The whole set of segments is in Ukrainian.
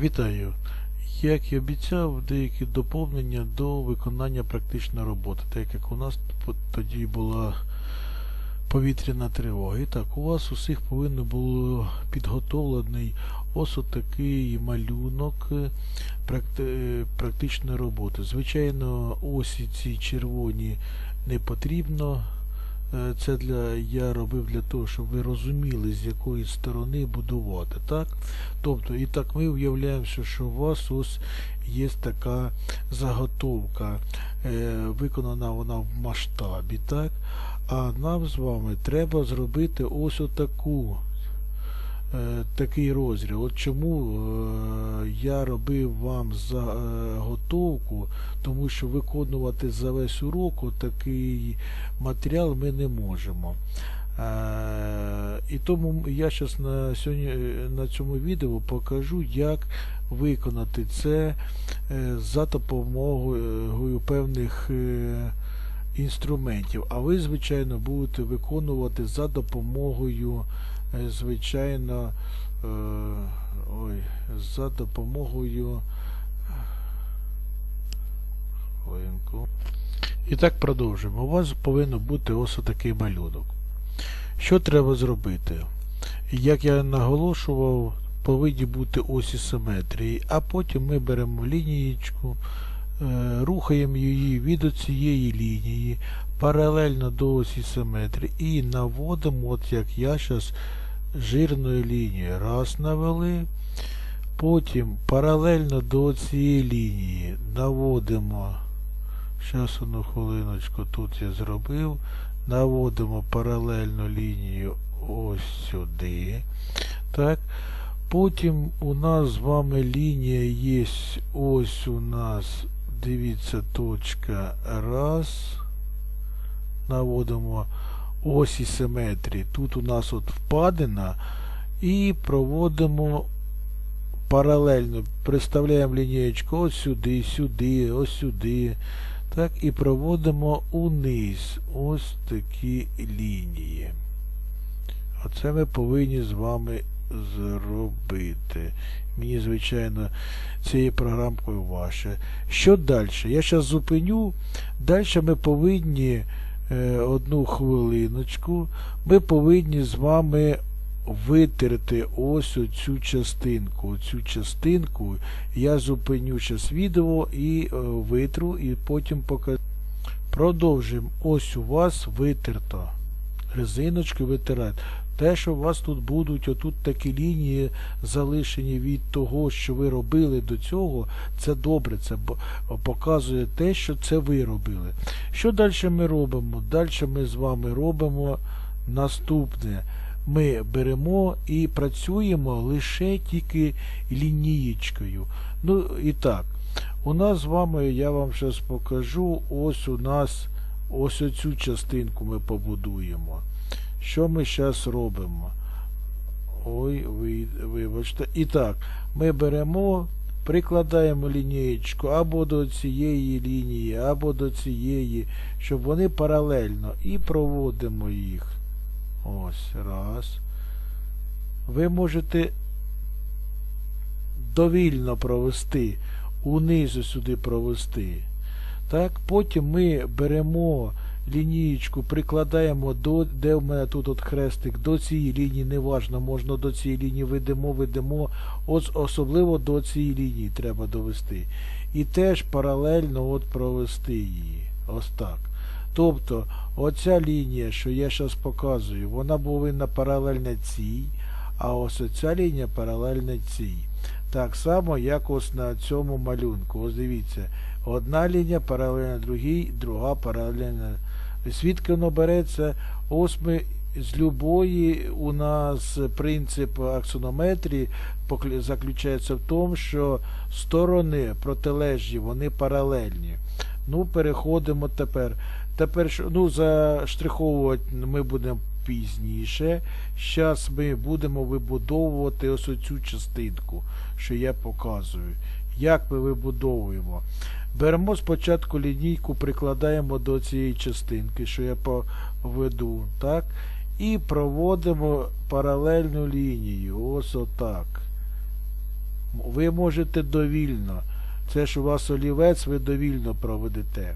Вітаю! Як і обіцяв, деякі доповнення до виконання практичної роботи, так як у нас тоді була повітряна тривога. І так, у вас усіх повинен було підготовлений ось такий малюнок е, е, практичної роботи. Звичайно, ось ці червоні не потрібно. Е, Це для я робив для того, щоб ви розуміли, з якої сторони будувати. Так? Тобто, і так ми уявляємося, що у вас ось є така заготовка, е, виконана вона в масштабі, так? А нам з вами треба зробити ось отаку. Е, Такий розріз. От чому е, я робив вам заготовку, тому що виконувати за весь урок такий матеріал ми не можемо. Е, І тому я зараз на, сьогодні, е, на цьому відео покажу, як виконати це е, за допомогою певних е, інструментів. А ви, звичайно, будете виконувати за допомогою, е, звичайно, е, ой, за допомогою. Хвилинку. І так продовжуємо. У вас повинен бути ось такий малюнок. Що треба зробити? Як я наголошував, повинні бути осі симетрії, а потім ми беремо лінієчку, е, рухаємо її від цієї лінії паралельно до осі симетрії і наводимо, от як я зараз, жирною лінією. Раз навели. Потім паралельно до цієї лінії наводимо. Зараз одну хвилиночку тут я зробив. Наводимо паралельну лінію ось сюди. Так. Потім у нас з вами лінія є ось у нас, дивіться, точка раз. Наводимо осі симетрії. Тут у нас от впадина. І проводимо паралельно. Приставляємо лінієчку ось сюди, сюди, ось сюди. Так, і проводимо униз ось такі лінії. Оце ми повинні з вами зробити. Мені, звичайно, цією програмкою ваше. Що далі? Я зараз зупиню. Далі ми повинні одну хвилиночку. Ми повинні з вами витерти ось оцю частинку. Оцю частинку я зупиню зараз відео і е, витру, і потім покажу. Продовжуємо. Ось у вас витерто. Резиночки витирають. Те, що у вас тут будуть отут такі лінії залишені від того, що ви робили до цього, це добре, це показує те, що це ви робили. Що далі ми робимо? Далі ми з вами робимо наступне. Ми беремо і працюємо лише тільки лінієчкою. Ну і так, у нас з вами, я вам зараз покажу, ось у нас ось оцю частинку ми побудуємо. Що ми зараз робимо? Ой, вибачте. І так, ми беремо, прикладаємо лінієчку або до цієї лінії, або до цієї, щоб вони паралельно, і проводимо їх. Ось, раз. Ви можете довільно провести, унизу сюди провести. Так, потім ми беремо лінієчку, прикладаємо до, де в мене тут от хрестик, до цієї лінії, неважно, можна до цієї лінії ведемо, ведемо, ось особливо до цієї лінії треба довести. І теж паралельно от провести її. Ось так. Тобто, оця лінія, що я зараз показую, вона повинна паралельна цій, а ось оця лінія паралельна цій. Так само, як ось на цьому малюнку. Ось дивіться, одна лінія паралельна другій, друга паралельна. Звідки воно береться? Ось ми з любої у нас принцип аксонометрії заключається в тому, що сторони протилежні, вони паралельні. Ну, переходимо тепер. Тепер ну, заштриховувати ми будемо пізніше. Зараз ми будемо вибудовувати ось оцю частинку, що я показую. Як ми вибудовуємо? Беремо спочатку лінійку, прикладаємо до цієї частинки, що я поведу, так? І проводимо паралельну лінію. Ось отак. Ви можете довільно. Це ж у вас олівець, ви довільно проведете.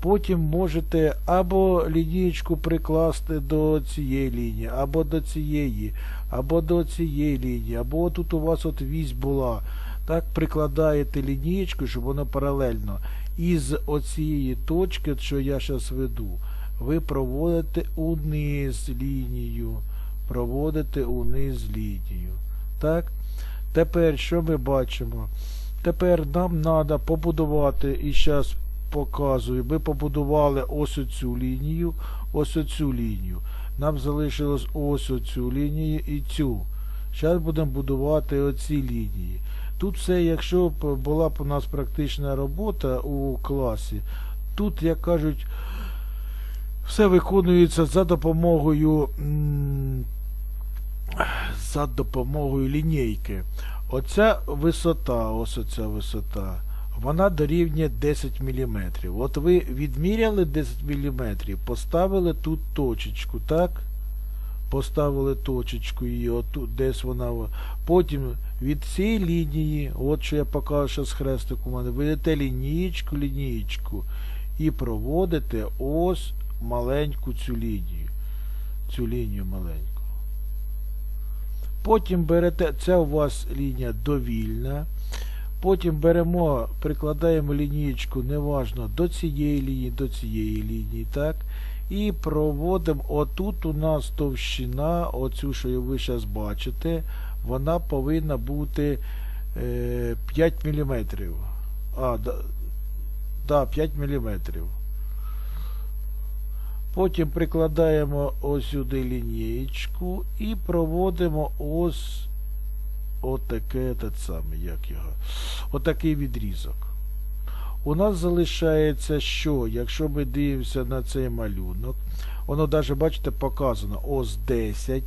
Потім можете або лінієчку прикласти до цієї лінії, або до цієї, або до цієї лінії, або тут у вас от вісь була. Так, прикладаєте лінієчку, щоб воно паралельно. І з оцієї точки, що я зараз веду, ви проводите униз лінію. Проводите униз лінію. Так? Тепер що ми бачимо? Тепер нам треба побудувати, і зараз показую, ми побудували ось оцю лінію, ось оцю лінію. Нам залишилось ось оцю лінію і цю. Зараз будемо будувати оці лінії. Тут все, якщо б була б у нас практична робота у класі, тут, як кажуть, все виконується за допомогою за допомогою лінійки. Оця висота, ось оця висота, вона дорівнює 10 мм. От ви відміряли 10 мм, поставили тут точечку, так? Поставили точечку її, отут, десь вона. Потім від цієї лінії, от що я покажу, що з хрестик у мене, ведете лінієчку, лінієчку і проводите ось маленьку цю лінію. Цю лінію маленьку. Потім берете, це у вас лінія довільна. Потім беремо, прикладаємо лінієчку, неважно, до цієї лінії, до цієї лінії, так? І проводимо, отут у нас товщина, оцю, що ви зараз бачите, вона повинна бути е, 5 мм. А, да, да, 5 мм. Потім прикладаємо ось сюди лінієчку і проводимо ось отаке саме, як його. Отакий відрізок. У нас залишається що? Якщо ми дивимося на цей малюнок, воно навіть, бачите, показано ось 10.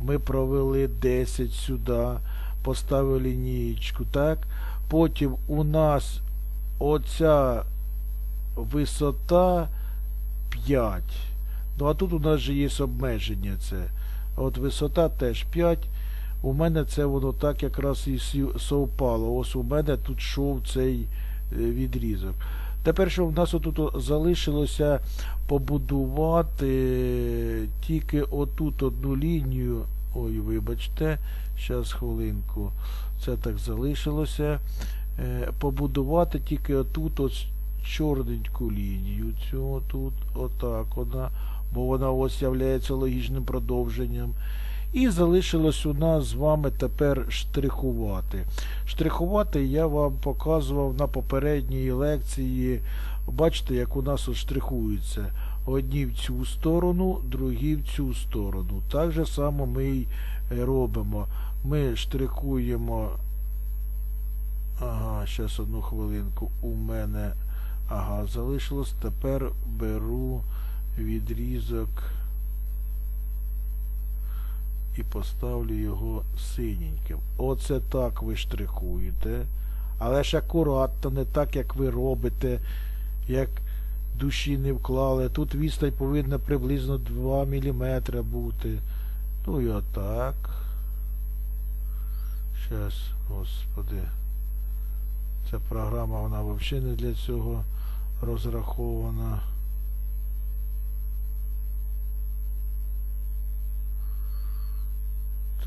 Ми провели 10 сюди, поставили лінієчку, так? Потім у нас оця висота 5. Ну а тут у нас же є обмеження це. От висота теж 5. У мене це воно так якраз і совпало. Ось у мене тут йшов цей відрізок. Тепер, що в нас отут залишилося побудувати е, тільки отут одну лінію. Ой, вибачте, зараз хвилинку. Це так залишилося. Е, Побудувати тільки отут ось чорненьку лінію. Цю тут, отак вона, бо вона ось являється логічним продовженням. І залишилось у нас з вами тепер штрихувати. Штрихувати я вам показував на попередній лекції. Бачите, як у нас от штрихується. Одні в цю сторону, другі в цю сторону. Так же само ми й робимо. Ми штрихуємо. Ага, зараз одну хвилинку. У мене. Ага, залишилось. Тепер беру відрізок і поставлю його синеньким. Оце так ви штрихуєте. Але ж акуратно, не так, як ви робите, як душі не вклали. Тут відстань повинна приблизно 2 мм бути. Ну і отак. Щас, господи. Ця програма, вона взагалі не для цього розрахована.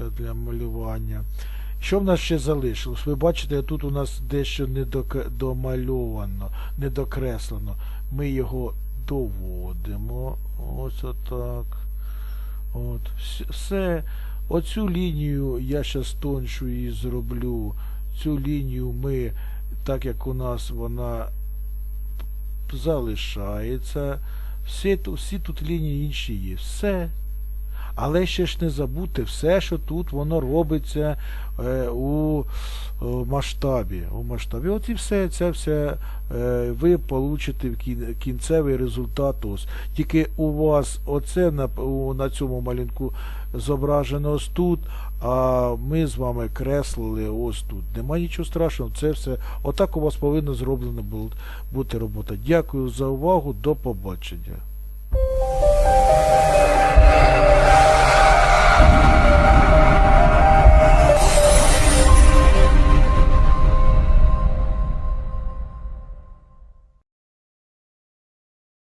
Це для малювання. Що в нас ще залишилось? Ви бачите, тут у нас дещо недок- домальовано, недокреслено. Ми його доводимо. Ось отак. От. Все. Оцю лінію я зараз тоншу і зроблю. Цю лінію ми, так як у нас вона залишається. Всі, всі тут лінії інші є. Все. Але ще ж не забудьте, все, що тут воно робиться е, у е, масштабі. У масштабі. От і все, це все е, ви получите в кін- кінцевий результат. Ось. Тільки у вас оце на, на цьому малюнку зображено ось тут, а ми з вами креслили ось тут. Нема нічого страшного, це все. Отак у вас повинно зроблено бути робота. Дякую за увагу, до побачення.